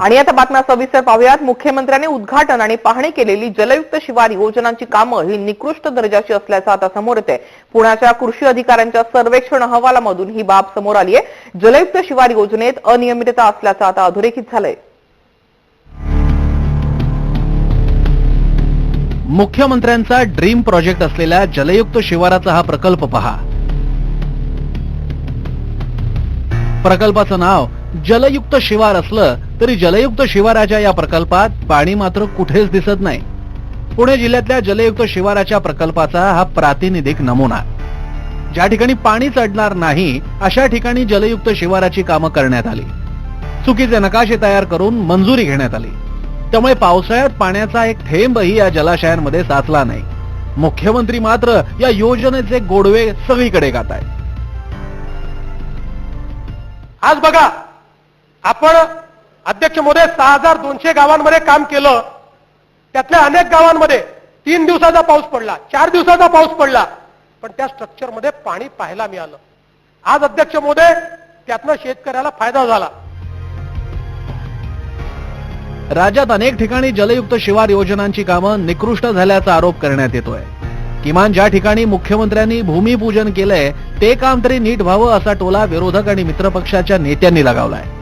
आणि आता बातम्या सविस्तर पाहूयात. मुख्यमंत्र्यांनी उद्घाटन आणि पाहणी केलेली जलयुक्त शिवार योजनांची कामं ही निकृष्ट दर्जाची असल्याचं आता समोर येते पुण्याच्या कृषी अधिकाऱ्यांच्या सर्वेक्षण अहवालामधून ही बाब समोर आली आहे. जलयुक्त शिवार योजनेत अनियमितता असल्याचं आता अधोरेखित झालंय. मुख्यमंत्र्यांचा ड्रीम प्रोजेक्ट असलेल्या जलयुक्त शिवाराचा हा प्रकल्प पहा. प्रकल्पाचं नाव जलयुक्त शिवार असलं तरी जलयुक्त शिवाराच्या या प्रकल्पात पाणी मात्र कुठेच दिसत नाही. पुणे जिल्ह्यातल्या जलयुक्त शिवाराच्या प्रकल्पाचा हा प्रातिनिधिक नमुना. ज्या ठिकाणी पाणी चढणार नाही अशा ठिकाणी जलयुक्त शिवाराची कामं करण्यात आली. चुकीचे नकाशे तयार करून मंजुरी घेण्यात आली. त्यामुळे पावसाळ्यात पाण्याचा एक थेंबही या जलाशयांमध्ये साचला नाही. मुख्यमंत्री मात्र या योजनेचे गोडवे सगळीकडे गात आहेत. आज बघा आपण अध्यक्ष मोदय सहा हजार दोनशे गावांमध्ये काम केलं. त्यातल्या अनेक गावांमध्ये तीन दिवसाचा पाऊस पडला चार दिवसाचा पाऊस पडला. पण त्या स्ट्रक्चरमध्ये पाणी पाहायला मिळालं. आज अध्यक्ष मोदय त्यातनं शेतकऱ्याला फायदा झाला. राज्यात अनेक ठिकाणी जलयुक्त शिवार योजनांची कामं निकृष्ट झाल्याचा आरोप करण्यात येतोय. किमान ज्या ठिकाणी मुख्यमंत्र्यांनी भूमिपूजन केलंय ते काम तरी नीट व्हावं असा टोला विरोधक आणि मित्रपक्षाच्या नेत्यांनी लगावलाय.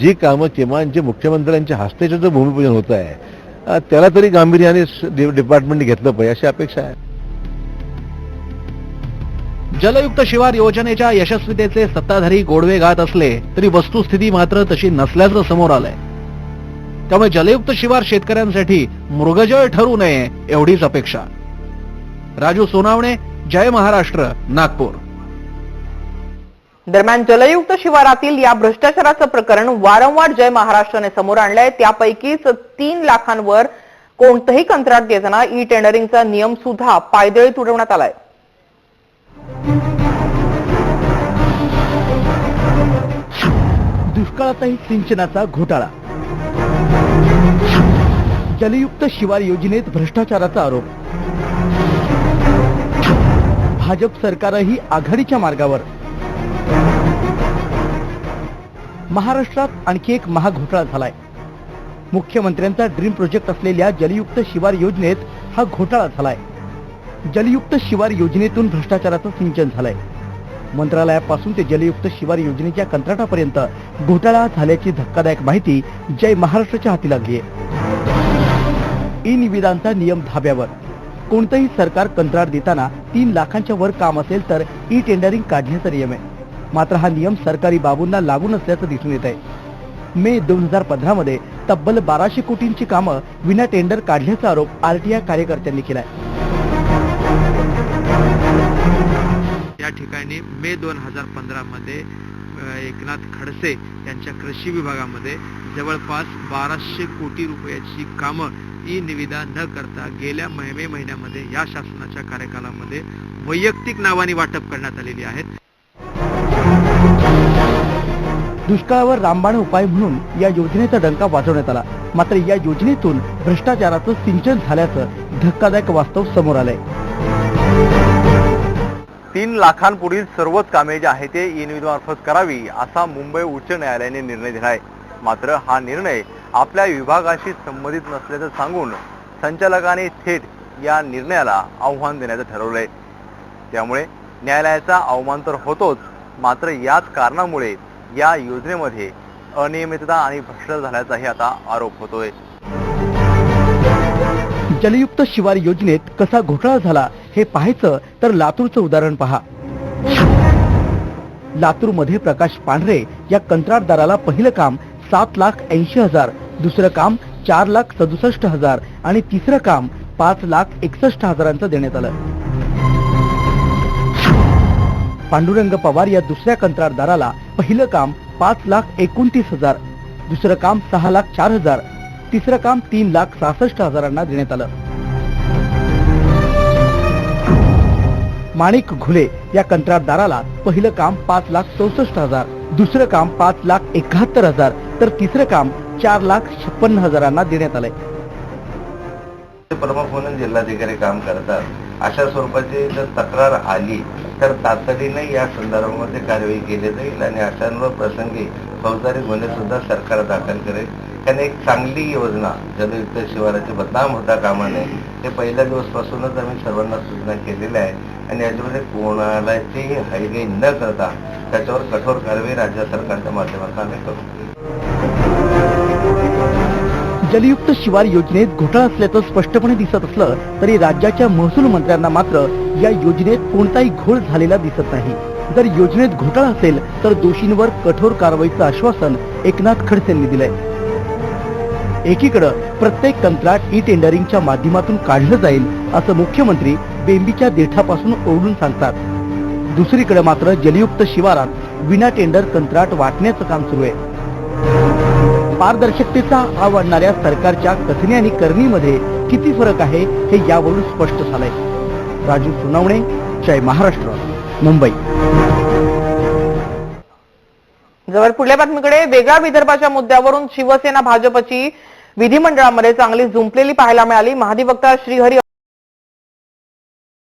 जी कामं किमान जे मुख्यमंत्र्यांच्या हस्तेचं जो भूमिपूजन होत आहे त्याला तरी गांभीर्याने डिपार्टमेंट डिपार्टमेंटने घेतलं पाहिजे अशी अपेक्षा आहे. जलयुक्त शिवार योजनेच्या यशस्वीतेचे सत्ताधारी गोडवे गात असले तरी वस्तुस्थिती मात्र तशी नसल्याचं समोर आलंय. त्यामुळे जलयुक्त शिवार शेतकऱ्यांसाठी मृगजळ ठरू नये एवढीच अपेक्षा. राजू सोनावणे जय महाराष्ट्र नागपूर. दरम्यान जलयुक्त शिवारातील या भ्रष्टाचाराचं प्रकरण वारंवार जय महाराष्ट्राने समोर आणलंय. त्यापैकीच तीन लाखांवर कोणतंही कंत्राट देताना ई टेंडरिंगचा नियम सुद्धा पायदळी तुडवण्यात आलाय. दुष्काळातही सिंचनाचा घोटाळा. जलयुक्त शिवार योजनेत भ्रष्टाचाराचा आरोप. भाजप सरकारही आघाडीच्या मार्गावर. महाराष्ट्रात आणखी एक महाघोटाळा झालाय. मुख्यमंत्र्यांचा ड्रीम प्रोजेक्ट असलेल्या जलयुक्त शिवार योजनेत हा घोटाळा झालाय. जलयुक्त शिवार योजनेतून भ्रष्टाचाराचं सिंचन झालंय. मंत्रालयापासून ते जलयुक्त शिवार योजनेच्या कंत्राटापर्यंत घोटाळा झाल्याची धक्कादायक माहिती जय महाराष्ट्राच्या हाती लागली आहे ई निविदांचा नियम धाब्यावर. कोणतंही सरकार कंत्राट देताना तीन लाखांच्या वर काम असेल तर ई टेंडरिंग काढण्याचा नियम आहे. मात्र हा नियम सरकारी बाबूंना लागू नसल्याचं दिसून येत आहे मे दोन हजार पंधरा मध्ये तब्बल बाराशे कोटींची कामं विना टेंडर काढल्याचा आरोप आरटीआय कार्यकर्त्यांनी केलाय. या ठिकाणी मे दोन हजार पंधरामध्ये एकनाथ खडसे यांच्या कृषी विभागामध्ये जवळपास बाराशे कोटी रुपयाची कामं ई निविदा न करता गेल्या मे मे महिन्यामध्ये या शासनाच्या कार्यकालामध्ये वैयक्तिक नावाने वाटप करण्यात आलेली आहेत. दुष्काळावर रामबाण उपाय म्हणून या योजनेचा डंका वाजवण्यात आला. मात्र या योजनेतून भ्रष्टाचाराचं सिंचन झाल्याचं धक्कादायक वास्तव समोर आलंय. तीन लाखांपुढील सर्वच कामे जे आहे ते ई करावी असा मुंबई उच्च न्यायालयाने निर्णय दिलाय. मात्र हा निर्णय आपल्या विभागाशी संबंधित नसल्याचं सांगून संचालकाने थेट या निर्णयाला आव्हान देण्याचं ठरवलंय. त्यामुळे न्यायालयाचा अवमान तर होतोच मात्र याच कारणामुळे या योजनेमध्ये अनियमितता आणि भ्रष्टाचार झाल्याचाही आता आरोप होतोय. जलयुक्त शिवार योजनेत कसा घोटाळा झाला हे पाहायचं तर लातूरचं उदाहरण पहा. लातूरमध्ये प्रकाश पांढरे या कंत्राटदाराला पहिलं काम सात लाख ऐंशी हजार दुसरं काम चार लाख सदुसष्ट हजार आणि तिसरं काम पाच लाख एकसष्ट हजारांचं देण्यात आलं. पांडुरंग पवार या दुसऱ्या कंत्राटदाराला पहिलं काम पाच लाख एकोणतीस हजार दुसरं काम सहा लाख चार हजार तिसरं काम तीन लाख सहासष्ट हजारांना देण्यात आलं. माणिक घुले या कंत्राटदाराला पहिलं काम पाच लाख चौसष्ट हजार दुसरं काम पाच लाख एकाहत्तर हजार तर तिसरं काम चार लाख छप्पन्न हजारांना देण्यात आलंय. प्रमुख म्हणून जिल्हाधिकारी काम करतात. अशा स्वरूपाची जर तक्रार आली तर तातडीने या संदर्भामध्ये कारवाई केली जाईल आणि अशांवर प्रसंगी फौजदारी गुन्हे सुद्धा सरकार दाखल करेल. कारण एक चांगली योजना जलयुक्त शिवाराची बदनाम होता कामा नये हे पहिल्या दिवसपासूनच आम्ही सर्वांना सूचना केलेल्या आहे. आणि याच्यामध्ये कोणालाची हयगई न करता त्याच्यावर कठोर कारवाई राज्य सरकारच्या माध्यमातून आम्ही करू. जलयुक्त शिवार योजनेत घोटाळा असल्याचं स्पष्टपणे दिसत असलं तरी राज्याच्या महसूल मंत्र्यांना मात्र या योजनेत कोणताही घोळ झालेला दिसत नाही. जर योजनेत घोटाळा असेल तर दोषींवर कठोर कारवाईचं आश्वासन एकनाथ खडसेंनी दिलंय. एकीकडं प्रत्येक कंत्राट ई टेंडरिंगच्या माध्यमातून काढलं जाईल असं मुख्यमंत्री बेंबीच्या देठापासून ओरडून सांगतात. दुसरीकडे मात्र जलयुक्त शिवारात विना टेंडर कंत्राट वाटण्याचं काम सुरू आहे. पारदर्शकतेचा आव आणणाऱ्या सरकारच्या कथने आणि करणीमध्ये किती फरक आहे हे यावरून स्पष्ट झालंय. राजू सुनावणे जय महाराष्ट्र मुंबई. जवळ पुढल्या बातमीकडे वेगळ्या विदर्भाच्या मुद्द्यावरून शिवसेना भाजपची विधिमंडळामध्ये चांगली जुंपलेली पाहायला मिळाली. महाधिवक्ता श्रीहरी